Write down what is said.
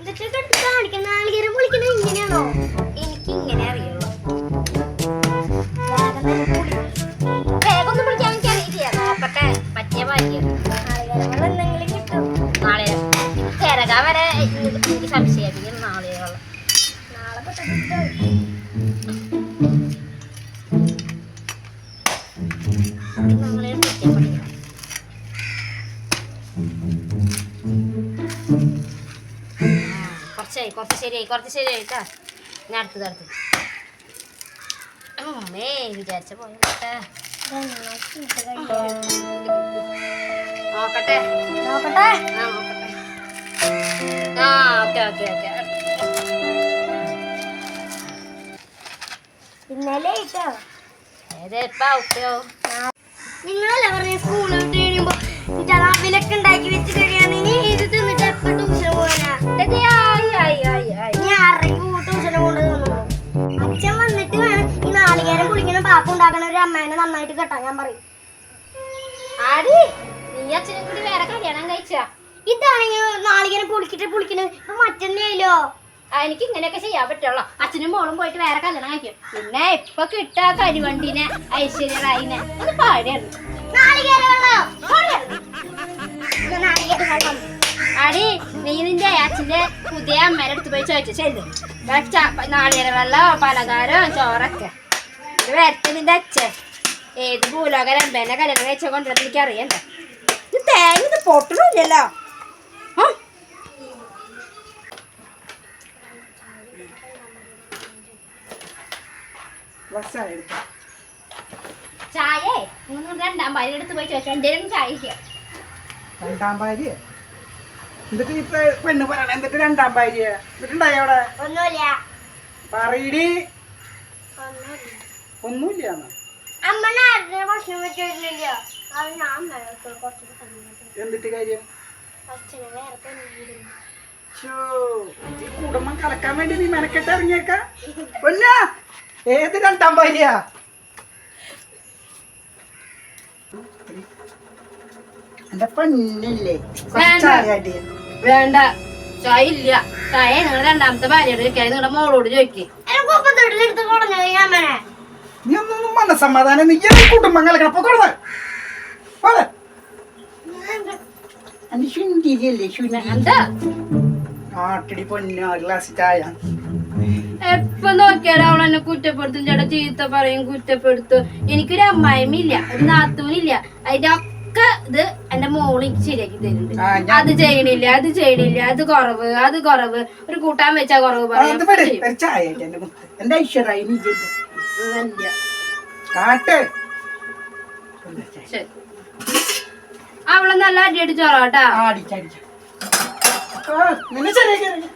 ഇതൊക്കെ എടുത്ത് കാണിക്കുന്ന നാളികേരം പൊളിക്കുന്നത് ഇങ്ങനെയാണോ? എനിക്ക് ഇങ്ങനെ അറിയുള്ളൂ. വേഗം തന്നെ പൊളി. വേഗം ഒന്ന് പൊളിക്കാൻ എനിക്ക് അറിയില്ല. നോക്കട്ടെ പറ്റിയ ഭാഗ്യ. എന്തെങ്കിലും കിട്ടും. നാളെ തിരക വരെ എനിക്ക് സംശയം നാളെ നാളെ പെട്ടെന്ന് കുറച്ചായി കുറച്ച് ശരിയായി കുറച്ച് ശരിയായി കേട്ടാ ഞാൻ അടുത്തത് അടുത്തത്. അമ്മേ വിചാരിച്ച പോലെ നോക്കട്ടെ. നോക്കട്ടെ. ആ നോക്കട്ടെ. ആ ഓക്കെ ഓക്കെ ഓക്കെ. ഇന്നലെ കേട്ടോ ഏത് ഇപ്പൊ നിങ്ങളല്ലേ പറഞ്ഞ സ്കൂളിൽ ഉണ്ടാക്കണ ഒരു അമ്മേനെ നന്നായിട്ട് കെട്ടാൻ ഞാൻ പറയും. ആടി നീ അച്ഛനും കൂടി വേറെ കല്യാണം കഴിച്ചാ? ഇതാണെങ്കിൽ നാളികനെ പുളിക്കിട്ട് പുളിക്കണത്. ഇപ്പൊ മറ്റന്നെയല്ലോ എനിക്ക് ഇങ്ങനെയൊക്കെ ചെയ്യാൻ പറ്റുള്ളൂ. അച്ഛനും മോളും പോയിട്ട് വേറെ കല്യാണം കഴിക്കും. പിന്നെ ഇപ്പൊ കിട്ടാ കരിവണ്ടിനെ ഐശ്വര്യ റായിനെ. അത് പാടിയാണ് അടി നീ നിന്റെ അച്ഛന്റെ പുതിയ അമ്മേനെ എടുത്തു പോയി ചോദിച്ചു ശരി നാളികേര വെള്ളോ പലഹാരം ചോറൊക്കെ. ഇത് വരട്ടെ നിന്റെ അച്ഛൻ. ഏത് ഭൂലോക രമ്പേനെ കല്യാണം കഴിച്ച കൊണ്ടുവരുന്നത് എനിക്ക് അറിയണ്ട ഇത് തേങ്ങ ഇത് പൊട്ടണില്ലല്ലോ ചായേ? രണ്ടാം ഭാര്യ എടുത്ത് പോയി ചോദിച്ചു? എന്തേലും ചായ. രണ്ടാം ഭാര്യ എന്നിട്ട് ഇപ്പൊ പെണ്ണ് പറയണ എന്നിട്ട് രണ്ടാം ഭാര്യ എന്നിട്ടുണ്ടായി അവിടെ? ഒന്നുമില്ല. പറയടി. ഒന്നുമില്ല. ഒന്നുമില്ല എന്നിട്ട് കാര്യം? ഈ കുടുംബം കലക്കാൻ വേണ്ടി നീ മെനക്കെട്ട് ഇറങ്ങിയേക്ക? പൊന്ന ഏത് രണ്ടാം ഭാര്യ എന്റെ പെണ്ണില്ലേ. വേണ്ട. ചായ ഇല്ല. ചായ നിങ്ങൾ രണ്ടാമത്തെ ഭാര്യയോട് ചോദിക്കാൻ നിങ്ങളുടെ മോളോട് ചോദിക്കേ. നീ ഒന്നും മനസ്സമാധാനം നീ ഈ കുടുംബം കലക്കണം കൊടുത്ത പോലെ ആട്ടടി പൊന്ന ഗ്ലാസ് ചായ. എപ്പൊ നോക്കിയാലും അവൾ എന്നെ കുറ്റപ്പെടുത്തും. ചേട്ടാ ചീത്ത പറയും കുറ്റപ്പെടുത്തും. എനിക്കൊരു അമ്മായിമില്ല ഒരു നാത്തൂനില്ല. അതിന്റെ ഒക്കെ ഇത് എന്റെ മോൾ ശരിയാക്കി തരുന്നുണ്ട്. അത് ചെയ്യണില്ല അത് ചെയ്യണില്ല അത് കുറവ് അത് കുറവ്. ഒരു കൂട്ടാൻ വെച്ചാ കുറവ് പറയും. കാട്ട്. അവളെ നല്ല അടി അടിച്ചോളാം കേട്ടാ. അടിച്ചടിച്ച നിന്നെ ശരിയാക്കി